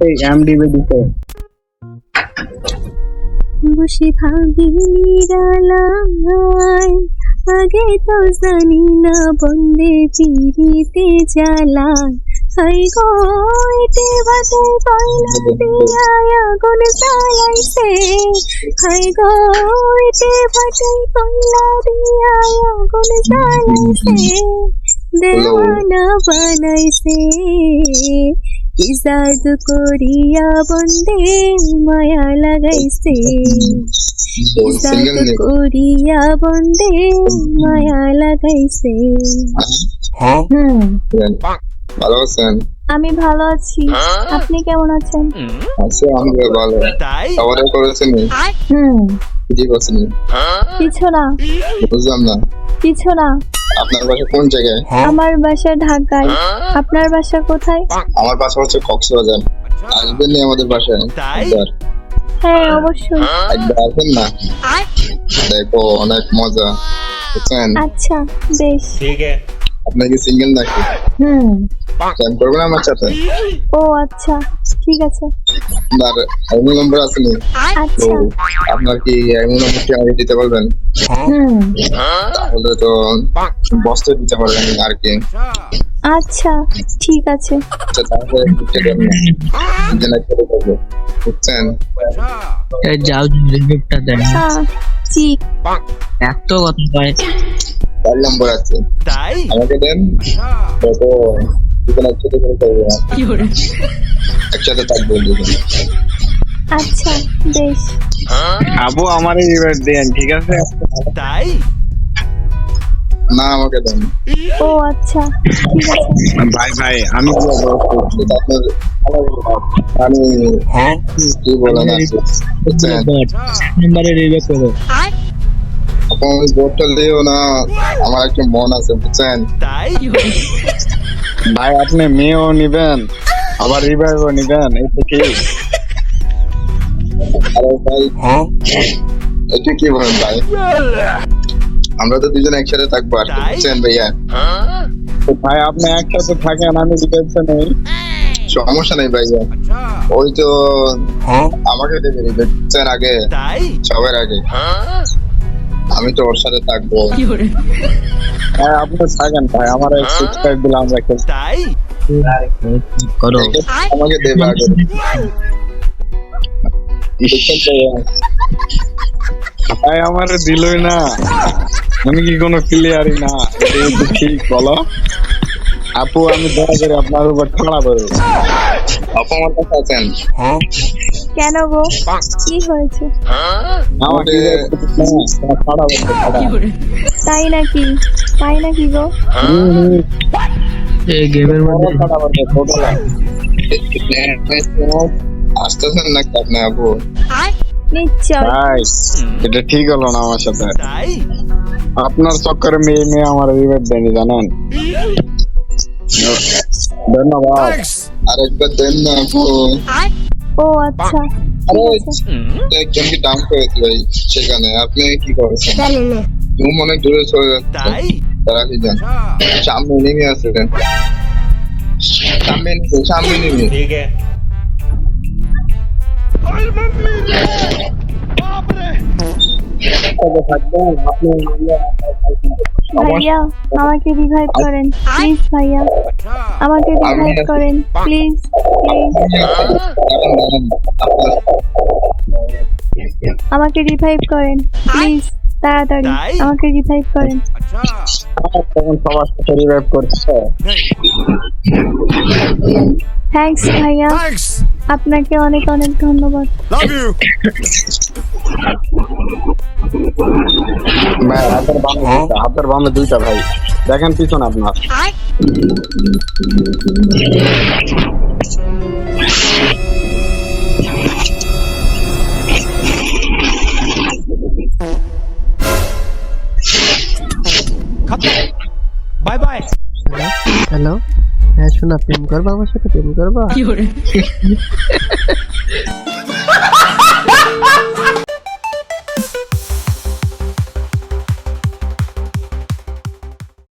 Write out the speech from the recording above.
এই বসে ভাবি নিরালায় আগে তো জানি না বন্দে পিড়িতে জ্বালায়। হাই গো এতে দিয়া আগুন জ্বালাইছে। হাই গো এতে বাজে পয়লা দিয়া আগুন জ্বালাইছে। দেওয়ানা বানাইছে। কি জাদু করিয়া বন্দে মায়া লাগাইছে কি সিঙ্গেল জাদু করিয়া বন্দে মায়া লাগাইছে হুম ভালো আছেন আমি ভালো আছি। আপনি কেমন আছেন? আছি আমি ভালো। খাবার করেছেন হুম। কিছু না। বুঝলাম না। কিছু না। আপনার বাসা কোন জায়গায়? আমার বাসা ঢাকায়। আপনার বাসা কোথায়? আমার বাসা হচ্ছে কক্সবাজার। আসবেন নি আমাদের বাসায়? একবার। হ্যাঁ অবশ্যই। একবার আসবেন না? দেখো অনেক মজা। বুঝছেন? আচ্ছা বেশ। ঠিক আছে। আপনার কি সিঙ্গেল নাকি? হুম। প্রেম করবেন আমার সাথে? ও আচ্ছা। ঠিক আছে। আপনার এমন নম্বর আছে নি? তো আচ্ছা আপনার কি এমন নম্বরটি আমাকে দিতে পারবেন তাহলে তো বস্ত্র দিতে পারবেন আর কি। আচ্ছা ঠিক আছে। আচ্ছা তাহলে দিতে পারবেন না যেন করে দেবো বুঝছেন? এই যাও রিভিউটা দেন হ্যাঁ জি। এত কথা কয়। চার নম্বর আছে। তাই? আমাকে দেন। কত দুজন একসাথে করে করব একসাথে থাকব দুজন। আচ্ছা বেশ। আবু আমার দেন ঠিক আছে? তাই? না আমাকে দেন। ও আচ্ছা ঠিক আছে। ভাই ভাই আমি আমি হ্যাঁ? কি নাম্বারে রিভিউ করো। বোর্ডটা দিও না আমার একটা মন আছে বুঝছেন? তাই? ভাই আপনি মেয়েও নিবেন আবার রিভাইভও নিবেন এটা কি? আরে ভাই এটা কি বলেন ভাই? আমরা তো দুজন একসাথে থাকব আর কি, বুঝছেন ভাইয়া? ভাই আপনি একসাথে থাকেন আমি নেই। সমস্যা নেই ভাইয়া। ওই তো আমাকে দেবে বুঝছেন আগে? সবার আগে। আমি তো ওর সাথে থাকব। ভাই আপনি থাকেন ভাই আমার এক সিক্স দিলে আমরা খেলতে তাই? করো। আমাকে দেবে আগে। ভাই আমার দিলই না। আমি কি কোনো ক্লিয়ারই না। ঠিক বলো? আপু আমি দয়া করে আপনার উপর ঠাড়া করব আপু আমার কাছে আছেন কেন গো? কি হয়েছে? তাই নাকি? তাই নাকি গো? এই গেমের আসতেছেন নাকি আপনি আপু? ভাই এটা ঠিক হলো না আমার সাথে। আপনার চক্করে মেয়ে মেয়ে আমার রিভেট দেয়নি জানেন? ধন্যবাদ। আরেকবার দেন না আপু। ও আচ্ছা ডাউন ভাই সেখানে আপনি কি করেছেন? ঘুম অনেক দূরে চলে যাচ্ছে। তারা কি যান সামনে নেমে আছে সামনে সামনে নেমে। ঠিক আছে। ভাইয়া আমাকে রিভাইভ করেন প্লিজ ভাইয়া। আমাকে রিভাইভ করেন প্লিজ প্লিজ আমাকে রিভাইভ করেন প্লিজ তাড়াতাড়ি আমাকে রিভাইভ করেন। তখন সবার সাথে রিভাইভ করছে। থ্যাঙ্কস ভাইয়া। আপনাকে অনেক অনেক ধন্যবাদ। ভাই হাতের বামে দুইটা, হাতের বামে দুইটা ভাই দেখেন পিছন আপনার বাই বাই হ্যালো হ্যাঁ শোনা প্রেম করবা আমার সাথে প্রেম করবা